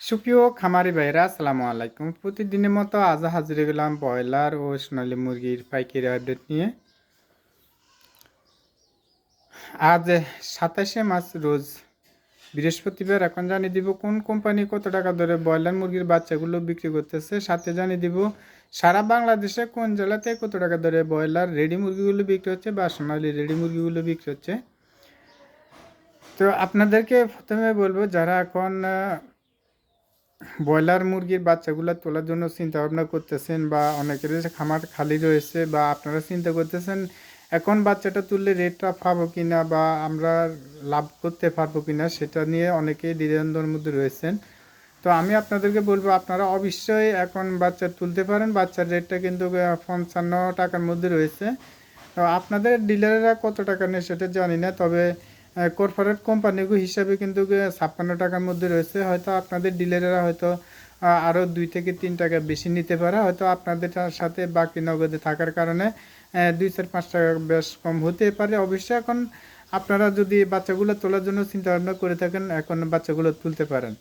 সুপ্রিয় খামারি ভাইরা আসসালামু আলাইকুম। প্রতিদিনের মতো আজ হাজির গেলাম ব্রয়লার ও সোনালী মুরগির পাইকারি আপডেট নিয়ে। আজ সাতাশে মার্চ রোজ বৃহস্পতিবার এখন জানিয়ে দিব কোন কোম্পানি কত টাকা ধরে ব্রয়লার মুরগির বাচ্চাগুলো বিক্রি করতেছে। সাথে জানিয়ে দিব সারা বাংলাদেশে কোন জেলাতে কত টাকা ধরে ব্রয়লার রেডি মুরগিগুলো বিক্রি হচ্ছে বা সোনালি রেডি মুরগিগুলো বিক্রি হচ্ছে। তো আপনাদেরকে প্রথমে বলব, যারা এখন ব্রয়লার মুরগির বাচ্চাগুলো তোলার জন্য চিন্তা ভাবনা করতেছেন বা অনেকের খামার খালি রয়েছে বা আপনারা চিন্তা করতেছেন, এখন বাচ্চাটা তুললে রেটটা পাবো কিনা বা আমরা লাভ করতে পারব কিনা সেটা নিয়ে অনেকেই দ্বিধাদ্বন্দ্বের মধ্যে রয়েছেন। তো আমি আপনাদেরকে বলব, আপনারা অবশ্যই এখন বাচ্চা তুলতে পারেন। বাচ্চার রেটটা কিন্তু পঞ্চান্ন টাকার মধ্যে রয়েছে। তো আপনাদের ডিলাররা কত টাকা নেয় সেটা জানি না, তবে কর্পোরেট কোম্পানিগুলো হিসাবে কিন্তু ছাপ্পান্ন টাকার মধ্যে রয়েছে। হয়তো আপনাদের ডিলারেরা হয়তো আরও দুই থেকে তিন টাকা বেশি নিতে পারে। হয়তো আপনাদের সাথে বাকি নগদে থাকার কারণে দুই চার পাঁচ টাকা বেশ কম হতে পারে। অবশ্যই এখন আপনারা যদি বাচ্চাগুলো তোলার জন্য চিন্তা ভাবনা করে থাকেন, এখন বাচ্চাগুলো তুলতে পারেন।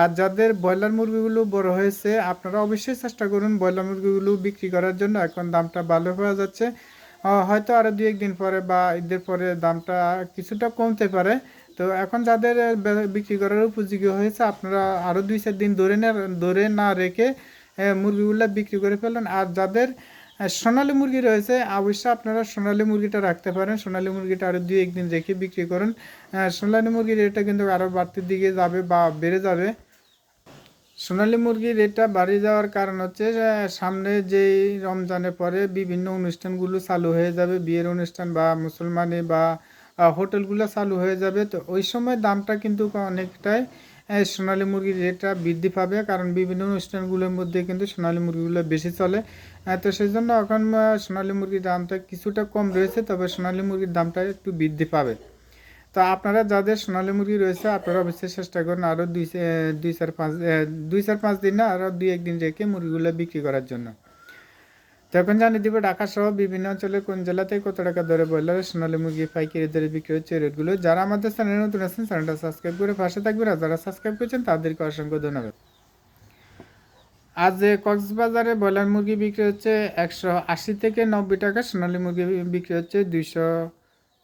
আর যাদের ব্রয়লার মুরগিগুলো বড় হয়েছে, আপনারা অবশ্যই চেষ্টা করুন ব্রয়লার মুরগিগুলো বিক্রি করার জন্য। এখন দামটা ভালো পাওয়া যাচ্ছে। হয়তো আরও দুই একদিন পরে বা ঈদের পরে দামটা কিছুটা কমতে পারে। তো এখন যাদের বিক্রি করার উপযোগী হয়েছে, আপনারা আরও দুই চার দিন ধরে না ধরে না রেখে মুরগিগুলো বিক্রি করে ফেলেন। আর যাদের সোনালী মুরগি রয়েছে, অবশ্যই আপনারা সোনালী মুরগিটা রাখতে পারেন। সোনালী মুরগিটা আরও দুই একদিন রেখে বিক্রি করুন। সোনালী মুরগির রেটটা কিন্তু আরও বাড়তির দিকে যাবে বা বেড়ে যাবে। সোনালী মুরগির রেটটা বাড়ি যাওয়ার কারণ হচ্ছে সামনে যেই রমজানের পরে বিভিন্ন অনুষ্ঠানগুলো চালু হয়ে যাবে, বিয়ের অনুষ্ঠান বা মুসলমানি বা হোটেলগুলো চালু হয়ে যাবে। তো ওই সময় দামটা কিন্তু অনেকটাই সোনালী মুরগির রেটটা বৃদ্ধি পাবে, কারণ বিভিন্ন অনুষ্ঠানগুলোর মধ্যে কিন্তু সোনালী মুরগিগুলো বেশি চলে। তো সেই জন্য এখন সোনালী মুরগির দামটা কিছুটা কম রয়েছে, তবে সোনালী মুরগির দামটা একটু বৃদ্ধি পাবে। তো আপনারা যাদের সোনালী মুরগি রয়েছে, আপনারা অবশ্যই চেষ্টা করুন আরও দুই দুই চার পাঁচ দুই চার পাঁচ দিন না আরও দুই একদিন রেখে মুরগিগুলো বিক্রি করার জন্য। তখন জানিয়ে দিব ঢাকা সহ বিভিন্ন অঞ্চলে কোন জেলাতে কত টাকা দরে বললে সোনালী মুরগি পাইকারি দরে বিক্রি হচ্ছে রেটগুলো। যারা আমাদের চ্যানেলে নতুন আছেন, চ্যানেলটা সাবস্ক্রাইব করে পাশে থাকবেন আর যারা সাবস্ক্রাইব করছেন, তাদেরকে অসংখ্য ধন্যবাদ। আজ কক্সবাজারে ব্রয়লার মুরগি বিক্রি হচ্ছে একশো আশি থেকে নব্বই টাকা, সোনালী মুরগি বিক্রি হচ্ছে দুইশো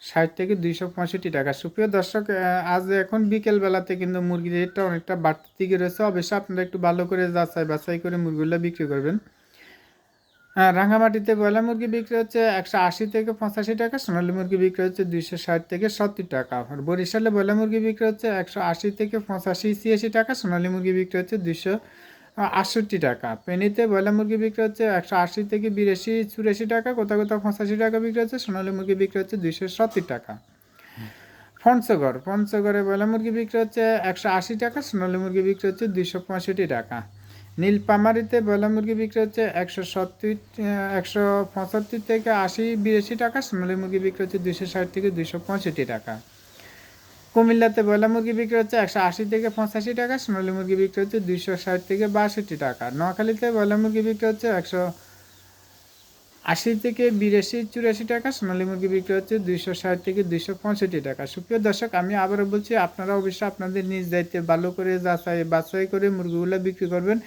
ষাট থেকে দুইশো পঁয়ষট্টি টাকা। সুপ্রিয় দর্শক আজ এখন বিকেল বেলাতে কিন্তু মুরগির রেটটা অনেকটা বাড়তির দিকে রয়েছে। অবশ্যই আপনারা একটু ভালো করে যাচাই বাছাই করে মুরগিগুলো বিক্রি করবেন। হ্যাঁ রাঙামাটিতে ব্রয়লার মুরগি বিক্রি হচ্ছে একশো আশি থেকে পঁচাশি টাকা, সোনালী মুরগি বিক্রি হচ্ছে দুইশো ষাট থেকে সত্তর টাকা। আর বরিশালে ব্রয়লার মুরগি বিক্রি হচ্ছে একশো আশি থেকে পঁচাশি, ছিয়াশি টাকা, সোনালী মুরগি বিক্রি হচ্ছে দুইশো আটষট্টি টাকা। পেনিতে ব্রয়লার মুরগি বিক্রি হচ্ছে একশো আশি থেকে বিরাশি, চুরাশি টাকা, কোথাও কোথাও পঁচাশি টাকা বিক্রি হচ্ছে, সোনালী মুরগি বিক্রি হচ্ছে দুইশো সত্তর টাকা। পঞ্চগড়, পঞ্চগড়ে ব্রয়লার মুরগি বিক্রি হচ্ছে একশো আশি টাকা, সোনালী মুরগি বিক্রি হচ্ছে দুইশো পঁয়ষট্টি টাকা। নীলপামারিতে ব্রয়লার মুরগি বিক্রি হচ্ছে একশো সত্তর, একশো পঁচাত্তর থেকে আশি, বিরাশি টাকা, সোনালী মুরগি বিক্রি হচ্ছে দুইশো ষাট থেকে দুইশো পঁয়ষট্টি টাকা। কুমিল্লাতে ব্রয়লার মুরগি বিক্রি হচ্ছে একশো আশি থেকে পঁচাশি টাকা, সোনালী মুরগি বিক্রি হচ্ছে দুইশো ষাট থেকে বাষট্টি টাকা। নোয়াখালীতে ব্রয়লার মুরগি বিক্রি হচ্ছে একশো আশি থেকে বিরাশি, চুরাশি টাকা, সোনালী মুরগি বিক্রি হচ্ছে দুইশো ষাট থেকে দুইশো পঁয়ষট্টি টাকা। সুপ্রিয় দর্শক, আমি আবারও বলছি, আপনারা অবশ্যই আপনাদের নিজ দায়িত্বে ভালো করে যাচাই বাছাই করে মুরগিগুলো বিক্রি করবেন।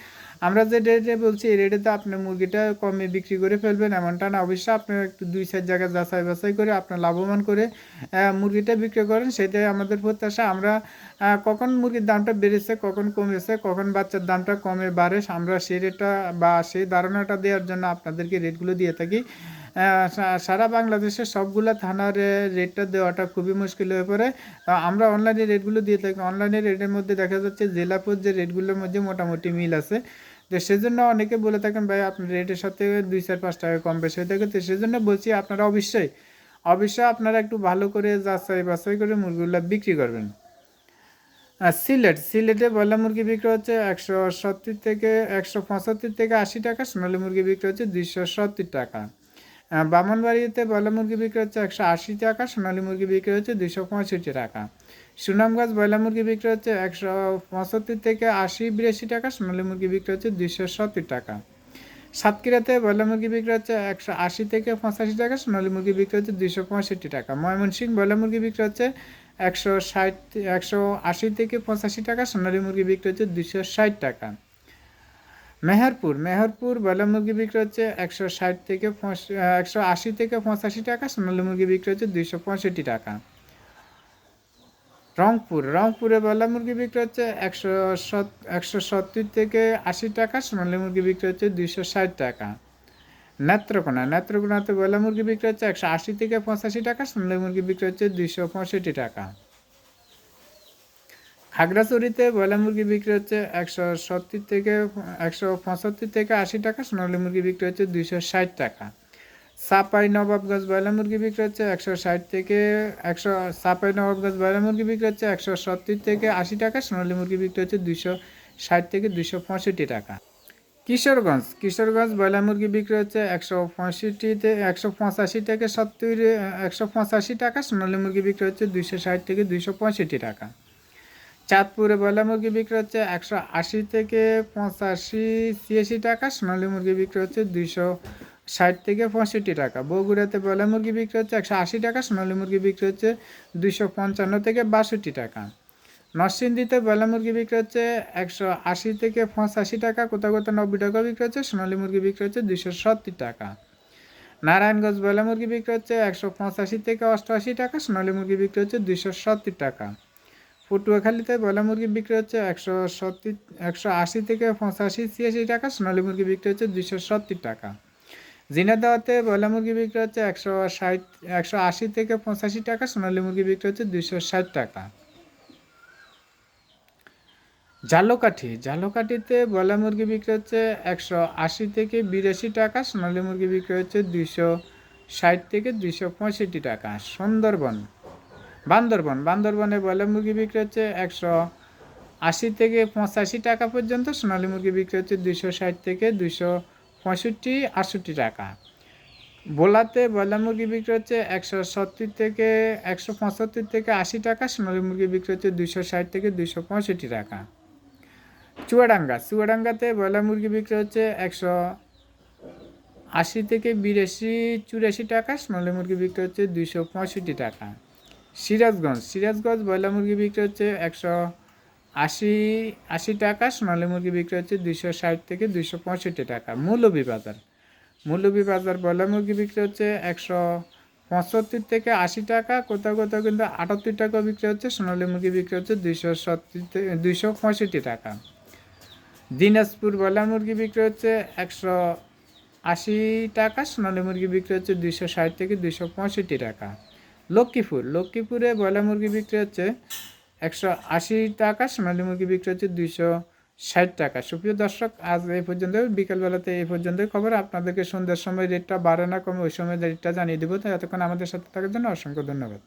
আমরা যে রেটে বলছি, এই রেটে তো আপনি মুরগিটা কমে বিক্রি করে ফেলবেন, এমনটা না। অবশ্যই আপনি একটু দুই চার জায়গায় যাচাই বাছাই করে আপনার লাভবান করে মুরগিটা বিক্রি করেন, সেটাই আমাদের প্রত্যাশা। আমরা কখন মুরগির দামটা বেড়েছে, কখন কমেছে, কখন বাচ্চার দামটা কমে বাড়ে, আমরা সেই রেটটা বা সেই ধারণাটা দেওয়ার জন্য আপনাদেরকে রেটগুলো দিয়ে থাকি। সারা বাংলাদেশের সবগুলো থানার রেটটা দেওয়াটা খুবই মুশকিল হয়ে পড়ে। আমরা অনলাইনে রেটগুলো দিয়ে থাকি। অনলাইনে রেটের মধ্যে দেখা যাচ্ছে, জেলা পর্যায়ে রেটগুলোর মধ্যে মোটামুটি মিল আছে। তো সেজন্য অনেকে বলে থাকেন, ভাই, আপনার রেটের সাথে দুই চার, পাঁচ টাকা কম বেশি হয়ে থাকে। তো সেজন্য বলছি আপনারা অবশ্যই অবশ্যই আপনারা একটু ভালো করে যাচাই বাছাই করে মুরগিগুলো বিক্রি করবেন। আর সিলেট, সিলেটে ব্রয়লার মুরগি বিক্রি হচ্ছে একশো সত্তর থেকে একশো পঁচাত্তর থেকে আশি টাকা, সোনালী মুরগি বিক্রি হচ্ছে দুইশো সত্তর টাকা। বামনবাড়িতে ব্রয়লার মুরগি বিক্রি হচ্ছে একশো আশি টাকা, সোনালী মুরগি বিক্রি হচ্ছে দুইশো পঁয়ষট্টি টাকা। সুনামগঞ্জ ব্রয়লার মুরগি বিক্রি হচ্ছে একশো পঁচাত্তর থেকে আশি বিরাশি টাকা, সোনালী মুরগি বিক্রি হচ্ছে দুইশো সত্তর টাকা। সাতক্ষীরাতে ব্রয়লার মুরগি বিক্রি হচ্ছে একশো আশি থেকে পঁচাশি টাকা, সোনালী মুরগি বিক্রি হচ্ছে দুইশো পঁয়ষট্টি টাকা। ময়মনসিংহ ব্রয়লার মুরগি বিক্রি হচ্ছে একশো ষাট, একশো আশি থেকে পঁচাশি টাকা, সোনালী মুরগি বিক্রি হচ্ছে দুশো ষাট টাকা। মেহেরপুর মেহেরপুর ব্রয়লার মুরগি বিক্রি হচ্ছে একশো ষাট থেকে একশো আশি থেকে পঁচাশি টাকা, সোনালী মুরগি বিক্রি হচ্ছে দুইশো পঁয়ষট্টি টাকা। রংপুর, রংপুরে ব্রয়লার মুরগি বিক্রি হচ্ছে একশো একশো সত্তর থেকে আশি টাকা, সোনালী মুরগি বিক্রি হচ্ছে দুইশো ষাট টাকা। নেত্রকোনা, নেত্রকোনাতে ব্রয়লার মুরগি বিক্রি হচ্ছে একশো আশি থেকে পঁচাশি টাকা, সোনালী মুরগি বিক্রি হচ্ছে দুইশো পঁয়ষট্টি টাকা। খাগড়াছড়িতে ব্রয়লার মুরগি বিক্রি হচ্ছে একশো সত্তর থেকে, একশো পঁচাত্তর থেকে আশি টাকা, সোনালী মুরগি বিক্রি হচ্ছে দুইশো ষাট টাকা। সাপাই নবাব নবাবগঞ্জ ব্রয়লার মুরগি বিক্রি হচ্ছে একশো ষাট থেকে একশো, সাপাই নবাবগঞ্জ ব্রয়লার মুরগি বিক্রি হচ্ছে একশো সত্তর থেকে আশি টাকা, সোনালী মুরগি বিক্রি হচ্ছে দুইশো ষাট থেকে দুইশো পঁয়ষট্টি টাকা। কিশোরগঞ্জ কিশোরগঞ্জ ব্রয়লার মুরগি বিক্রি হচ্ছে একশো পঁয়ষট্টিতে একশো পঁচাশি থেকে সত্তর, একশো পঁচাশি টাকা, সোনালী মুরগি বিক্রি হচ্ছে দুইশো ষাট থেকে দুইশো পঁয়ষট্টি টাকা। চাঁদপুরে ব্রয়লার মুরগি বিক্রি হচ্ছে একশো আশি থেকে পঁচাশি, ছিয়াশি টাকা, সোনালী মুরগি বিক্রি হচ্ছে দুইশো ষাট থেকে পঁয়ষট্টি টাকা। বগুড়াতে ব্রয়লার মুরগি বিক্রি হচ্ছে একশো আশি টাকা, সোনালী মুরগি বিক্রি হচ্ছে দুইশো পঞ্চান্ন থেকে বাষট্টি টাকা। নরসিংদীতে ব্রয়লার মুরগি বিক্রি হচ্ছে একশো আশি থেকে পঁচাশি টাকা, কোথাও কোথাও নব্বই টাকা বিক্রি হচ্ছে, সোনালী মুরগি বিক্রি হচ্ছে দুইশো সত্তর টাকা। নারায়ণগঞ্জ ব্রয়লার মুরগি বিক্রি হচ্ছে একশো পঁচাশি থেকে অষ্টআশি টাকা, সোনালী মুরগি বিক্রি হচ্ছে দুইশো সত্তর টাকা। পটুয়াখালীতে ব্রয়লার মুরগি বিক্রি হচ্ছে একশো সত্তর, একশো আশি থেকে পঁচাশি, ছিয়াশি টাকা, সোনালী মুরগি বিক্রি হচ্ছে দুইশো সত্তর টাকা। জিনাদাওয়াতে ব্রয়লার মুরগি বিক্রি হচ্ছে একশো ষাট, একশো আশি থেকে পঁচাশি টাকা, সোনালী মুরগি বিক্রি হচ্ছে দুইশো ষাট টাকা। জালোকাঠি, জালোকাঠিতে ব্রয়লার মুরগি বিক্রি হচ্ছে একশো আশি থেকে বিরাশি টাকা, সোনালী মুরগি বিক্রি হচ্ছে দুইশো ষাট থেকে দুইশো পঁয়ষট্টি টাকা। সুন্দরবন, বান্দরবন, বান্দরবনে ব্রয়লার মুরগি বিক্রি হচ্ছে একশো আশি থেকে পঁচাশি টাকা পর্যন্ত, সোনালী মুরগি বিক্রি হচ্ছে দুইশো ষাট থেকে দুইশো পঁয়ষট্টি, আটষট্টি টাকা। বোলাতে ব্রয়লার মুরগি বিক্রি হচ্ছে একশো সত্তর থেকে একশো পঁচাত্তর থেকে আশি টাকা, সোনালী মুরগি বিক্রি হচ্ছে দুইশো ষাট থেকে দুইশো পঁয়ষট্টি টাকা। চুয়াডাঙ্গা, চুয়াডাঙ্গাতে ব্রয়লার মুরগি বিক্রি হচ্ছে একশো আশি থেকে বিরাশি, চুরাশি টাকা, সোনালী মুরগি বিক্রি হচ্ছে দুইশো পঁয়ষট্টি টাকা। সিরাজগঞ্জ সিরাজগঞ্জ ব্রয়লার মুরগি বিক্রি হচ্ছে একশো আশি আশি টাকা, সোনালী মুরগি বিক্রি হচ্ছে দুইশো ষাট থেকে দুইশো পঁয়ষট্টি টাকা, মৌলভী বাজার। মৌলভী বাজার ব্রয়লার মুরগি বিক্রি হচ্ছে একশো পঁচাত্তর থেকে আশি টাকা, কোথাও কোথাও কিন্তু আটাত্তর টাকা বিক্রি হচ্ছে, সোনালী মুরগি বিক্রি হচ্ছে দুইশো সত্তর থেকে দুইশো পঁয়ষট্টি টাকা। দিনাজপুর ব্রয়লার মুরগি বিক্রি হচ্ছে একশো আশি টাকা, সোনালী মুরগি বিক্রি হচ্ছে দুইশো ষাট থেকে দুইশো পঁয়ষট্টি টাকা। লক্ষ্মীপুর, লক্ষ্মীপুরে ব্রয়লার মুরগি বিক্রি হচ্ছে একশো আশি টাকা, সোনালী মুরগি বিক্রি হচ্ছে দুইশো ষাট টাকা। সুপ্রিয় দর্শক, আজ এই পর্যন্ত, বিকেলবেলাতে এই পর্যন্তই খবর। আপনাদেরকে সন্ধ্যার সময় রেটটা বাড়ে না, কমে ওই সময় রেটটা জানিয়ে দেবো। তো এতক্ষণ আমাদের সাথে থাকার জন্য অসংখ্য ধন্যবাদ।